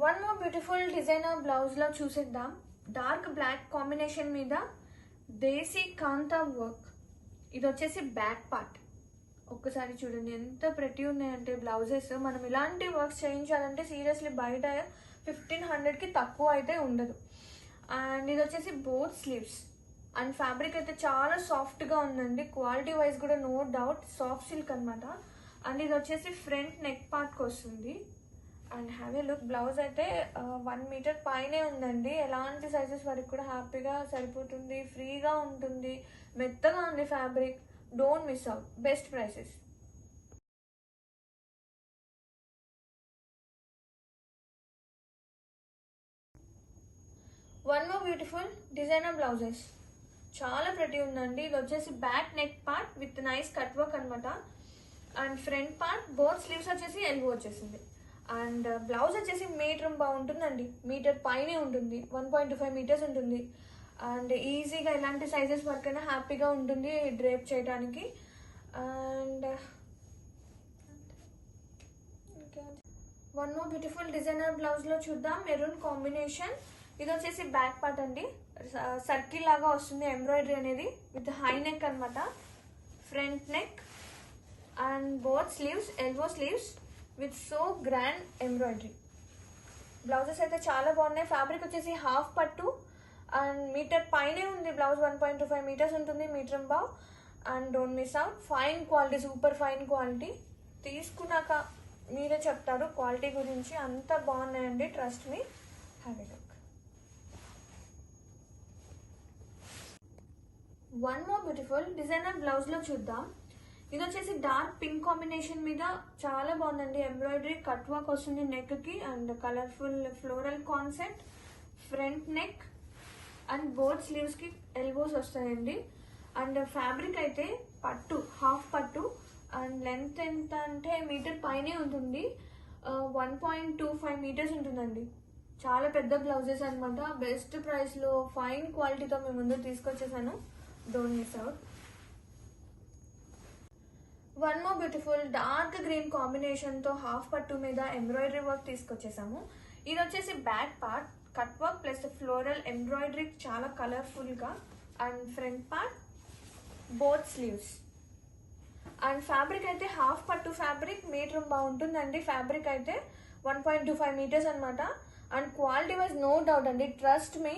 One more beautiful designer బ్లౌజ్లో చూసేద్దాం. Dark black combination మీద దేశీ కాంతా వర్క్ ఇది వచ్చేసి బ్యాక్ పార్ట్ ఒక్కసారి చూడండి ఎంత ప్రతి ఉన్నాయంటే బ్లౌజెస్ మనం ఇలాంటి వర్క్స్ చేయించాలంటే సీరియస్లీ బయట ఫిఫ్టీన్ హండ్రెడ్కి తక్కువ అయితే ఉండదు. అండ్ ఇది వచ్చేసి బోత్ స్లీవ్స్ అండ్ ఫ్యాబ్రిక్ అయితే చాలా సాఫ్ట్గా ఉందండి. క్వాలిటీ వైజ్ కూడా నో డౌట్ సాఫ్ట్ సిల్క్ అనమాట అండ్ ఇది వచ్చేసి ఫ్రంట్ నెక్ పార్ట్కి వస్తుంది and have a look. Blouse అయితే వన్ మీటర్ పైనే ఉందండి. ఎలాంటి సైజెస్ వరకు కూడా హ్యాపీగా సరిపోతుంది ఫ్రీగా ఉంటుంది. మెత్తగా ఉంది fabric don't miss out best prices one more beautiful designer blouses చాలా ప్రతి ఉందండి. ఇది వచ్చేసి back neck part with nice cut work అనమాట and front part both sleeves వచ్చేసి ఎల్బో వచ్చేసింది. అండ్ uh, బ్లౌజ్ వచ్చేసి మీటర్ బాగుంటుందండి. మీటర్ పైనే ఉంటుంది. వన్ పాయింట్ ఫైవ్ మీటర్స్ ఉంటుంది. అండ్ ఈజీగా ఎలాంటి సైజెస్ వరకు అయినా హ్యాపీగా ఉంటుంది డ్రేప్ చేయడానికి and one more beautiful designer బ్లౌజ్లో చూద్దాం. Maroon combination. ఇది వచ్చేసి బ్యాక్ పార్ట్ అండి. సర్కిల్ లాగా వస్తుంది ఎంబ్రాయిడరీ అనేది. విత్ హై నెక్ అనమాట front neck and both sleeves elbow sleeves. With so grand embroidery. Blouses అయితే చాలా బాగున్నాయి. ఫ్యాబ్రిక్ వచ్చేసి హాఫ్ పట్టు అండ్ మీటర్ పైనే ఉంది blouse one point two five metres ఉంటుంది మీటర్ బావ్ and don't miss out fine quality super fine quality. తీసుకున్నాక మీరే చెప్తారు క్వాలిటీ గురించి. అంత బాగున్నాయండి trust me. Have look one more beautiful designer బ్లౌజ్లో చూద్దాం. ఇది వచ్చేసి డార్క్ పింక్ కాంబినేషన్ మీద చాలా బాగుందండి. ఎంబ్రాయిడరీ కట్ వర్క్ వస్తుంది నెక్కి and colourful floral concept front neck and both స్లీవ్స్కి elbows వస్తాయండి. అండ్ ఫ్యాబ్రిక్ అయితే పట్టు హాఫ్ పట్టు అండ్ లెంత్ ఎంత అంటే మీటర్ పైనే ఉంటుంది. One point two five metres ఉంటుందండి. చాలా పెద్ద బ్లౌజెస్ అనమాట బెస్ట్ ప్రైస్లో ఫైన్ క్వాలిటీతో మేము ముందు తీసుకొచ్చేసాను. Don't miss out one more beautiful dark green కాంబినేషన్తో హాఫ్ పట్టు మీద ఎంబ్రాయిడరీ వర్క్ తీసుకొచ్చేసాము. ఇది వచ్చేసి back part cut work plus floral embroidery చాలా కలర్ఫుల్గా. And front part both sleeves and fabric అయితే హాఫ్ పట్టు ఫ్యాబ్రిక్ మీటర్ బాగుంటుందండి. ఫ్యాబ్రిక్ అయితే one point two five meters అనమాట and quality wise no doubt అండి trust me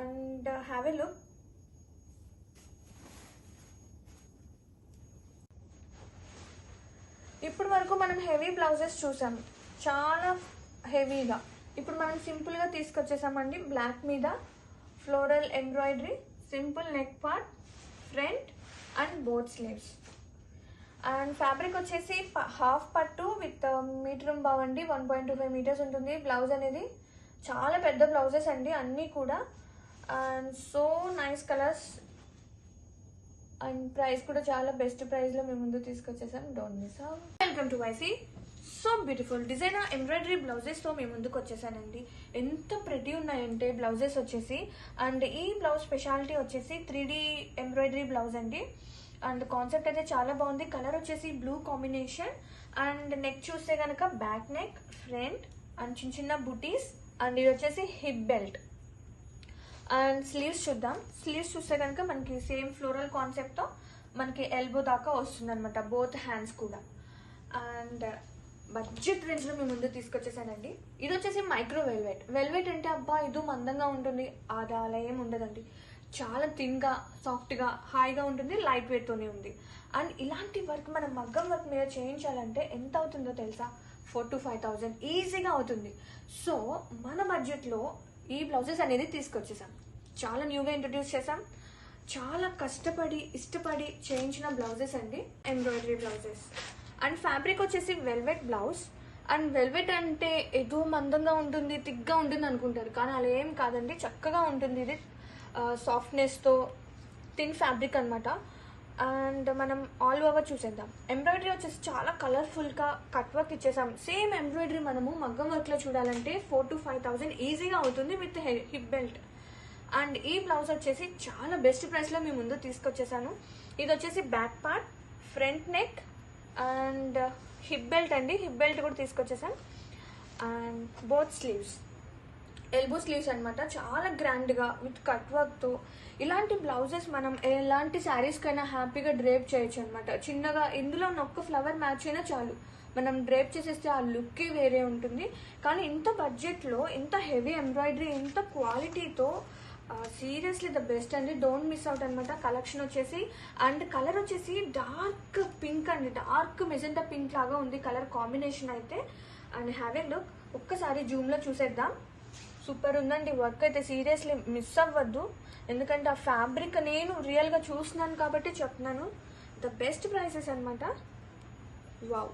and have a look ఇప్పుడు వరకు మనం హెవీ బ్లౌజెస్ చూసాం. చాలా హెవీగా. ఇప్పుడు మనం సింపుల్గా తీసుకొచ్చేసామండి. బ్లాక్ మీద floral embroidery simple neck part front and both sleeves. And fabric వచ్చేసి హాఫ్ పట్టు with um, metre బావండి one point two five meters ఉంటుంది. బ్లౌజ్ అనేది చాలా పెద్ద బ్లౌజెస్ అండి. అన్నీ కూడా. And so nice colours and price కూడా చాలా బెస్ట్ ప్రైస్లో మేము ముందు తీసుకొచ్చేసాం. Don't miss welcome to YC so beautiful designer embroidery బ్లౌజెస్తో మేము ముందుకు వచ్చేసానండి. ఎంత ప్రెటీ ఉన్నాయంటే బ్లౌజెస్ వచ్చేసి. అండ్ ఈ బ్లౌజ్ స్పెషాలిటీ వచ్చేసి త్రీ డి ఎంబ్రాయిడరీ బ్లౌజ్ అండి. అండ్ కాన్సెప్ట్ అయితే చాలా బాగుంది. కలర్ వచ్చేసి బ్లూ కాంబినేషన్ అండ్ నెక్ చూస్తే కనుక బ్యాక్ నెక్ ఫ్రంట్ అండ్ చిన్న చిన్న బుటీస్ అండ్ ఇది వచ్చేసి హిప్ బెల్ట్ అండ్ స్లీవ్స్ చూద్దాం. స్లీవ్స్ చూస్తే కనుక మనకి సేమ్ ఫ్లోరల్ కాన్సెప్ట్తో మనకి ఎల్బో దాకా వస్తుంది అనమాట బోత్ హ్యాండ్స్ కూడా అండ్ బడ్జెట్ రేంజ్లో మేము ముందు తీసుకొచ్చేసానండి. ఇది వచ్చేసి మైక్రో వెల్వెట్ వెల్వెట్ అంటే అబ్బా ఇది మందంగా ఉంటుంది. అది అలా ఏం ఉండదండి. చాలా థిన్గా సాఫ్ట్గా హాయిగా ఉంటుంది లైట్ వెయిట్తోనే ఉంది. అండ్ ఇలాంటి వర్క్ మనం మగ్గం వర్క్ మీద చేయించాలంటే ఎంత అవుతుందో తెలుసా? ఫోర్ టు ఫైవ్ థౌజండ్ ఈజీగా అవుతుంది. సో మన బడ్జెట్లో ఈ బ్లౌజెస్ అనేది తీసుకొచ్చేసాం. చాలా న్యూగా ఇంట్రడ్యూస్ చేసాం. చాలా కష్టపడి ఇష్టపడి చేయించిన బ్లౌజెస్ అండి ఎంబ్రాయిడరీ బ్లౌజెస్. అండ్ ఫ్యాబ్రిక్ వచ్చేసి వెల్వెట్ బ్లౌజ్ అండ్ వెల్వెట్ అంటే ఏదో మందంగా ఉంటుంది థిక్గా ఉంటుంది అనుకుంటారు. కానీ అలా ఏం కాదండి చక్కగా ఉంటుంది ఇది. సాఫ్ట్నెస్తో థిన్ ఫ్యాబ్రిక్ అనమాట అండ్ మనం ఆల్ ఓవర్ చూసేద్దాం. ఎంబ్రాయిడరీ వచ్చేసి చాలా కలర్ఫుల్గా కట్ వర్క్ ఇచ్చేసాం. సేమ్ ఎంబ్రాయిడరీ మనము మగ్గం వర్క్లో చూడాలంటే ఫోర్ టు ఫైవ్ థౌజండ్ ఈజీగా అవుతుంది విత్ హిప్ బెల్ట్ అండ్ ఈ బ్లౌజ్ వచ్చేసి చాలా బెస్ట్ ప్రైస్లో మీ ముందు తీసుకొచ్చేసాను. ఇది వచ్చేసి back part front neck and hip belt అండి. హిప్ బెల్ట్ కూడా తీసుకొచ్చేసాను and both sleeves elbow sleeves అనమాట చాలా గ్రాండ్గా విత్ కట్ వర్క్తో ఇలాంటి బ్లౌజెస్ మనం ఎలాంటి శారీస్కైనా హ్యాపీగా డ్రేప్ చేయొచ్చు అనమాట చిన్నగా ఇందులో ఉన్న ఒక్క ఫ్లవర్ మ్యాచ్ అయినా చాలు. మనం డ్రేప్ చేసేస్తే ఆ లుక్కే వేరే ఉంటుంది. కానీ ఇంత బడ్జెట్లో ఇంత హెవీ ఎంబ్రాయిడరీ ఇంత క్వాలిటీతో సీరియస్లీ ద బెస్ట్ అండి. డోంట్ మిస్ అవుట్ అనమాట కలెక్షన్ వచ్చేసి అండ్ కలర్ వచ్చేసి డార్క్ పింక్ అండి. డార్క్ మెజెంటా పింక్ లాగా ఉంది. కలర్ కాంబినేషన్ అయితే. అండ్ హ్యావ్ ఏ లుక్ ఒక్కసారి జూమ్లో చూసేద్దాం. సూపర్ ఉందండి. వర్క్ అయితే సీరియస్లీ మిస్ అవ్వద్దు. ఎందుకంటే ఆ ఫ్యాబ్రిక్ నేను రియల్గా చూస్తున్నాను కాబట్టి చెప్తున్నాను. ద బెస్ట్ ప్రైసెస్ అనమాట wow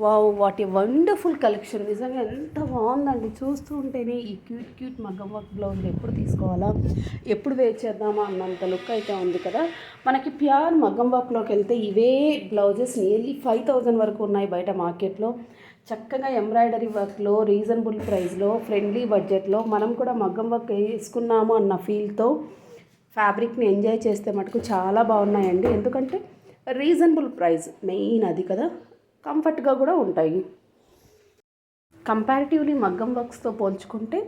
wow what a wonderful collection నిజంగా ఎంత బాగుందండి. చూస్తూ ఉంటేనే ఈ క్యూట్ క్యూట్ మగ్గం వర్క్ బ్లౌజ్ ఎప్పుడు తీసుకోవాలా? ఎప్పుడు వేర్ చేద్దామా అన్నంత లుక్ అయితే ఉంది కదా. మనకి ప్యూర్ మగ్గం వర్క్లోకి వెళ్తే ఇవే బ్లౌజెస్ నియర్లీ ఫైవ్ థౌజండ్ వరకు ఉన్నాయి బయట మార్కెట్లో చక్కగా ఎంబ్రాయిడరీ వర్క్లో రీజనబుల్ ప్రైస్లో ఫ్రెండ్లీ బడ్జెట్లో మనం కూడా మగ్గం వర్క్ వేసుకున్నాము అన్న ఫీల్తో ఫ్యాబ్రిక్ని ఎంజాయ్ చేస్తే మటుకు చాలా బాగున్నాయండి. ఎందుకంటే రీజనబుల్ ప్రైస్ మెయిన్ అది కదా. కంఫర్ట్గా కూడా ఉంటాయి. కంపారిటివ్లీ మగ్గం వర్క్స్తో పోల్చుకుంటే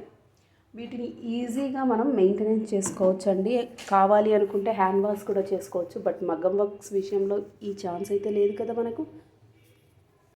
వీటిని ఈజీగా మనం మెయింటెనెన్స్ చేసుకోవచ్చు అండి కావాలి అనుకుంటే హ్యాండ్ వాష్ కూడా చేసుకోవచ్చు. బట్ మగ్గం వర్క్స్ విషయంలో ఈ ఛాన్స్ అయితే లేదు కదా మనకు.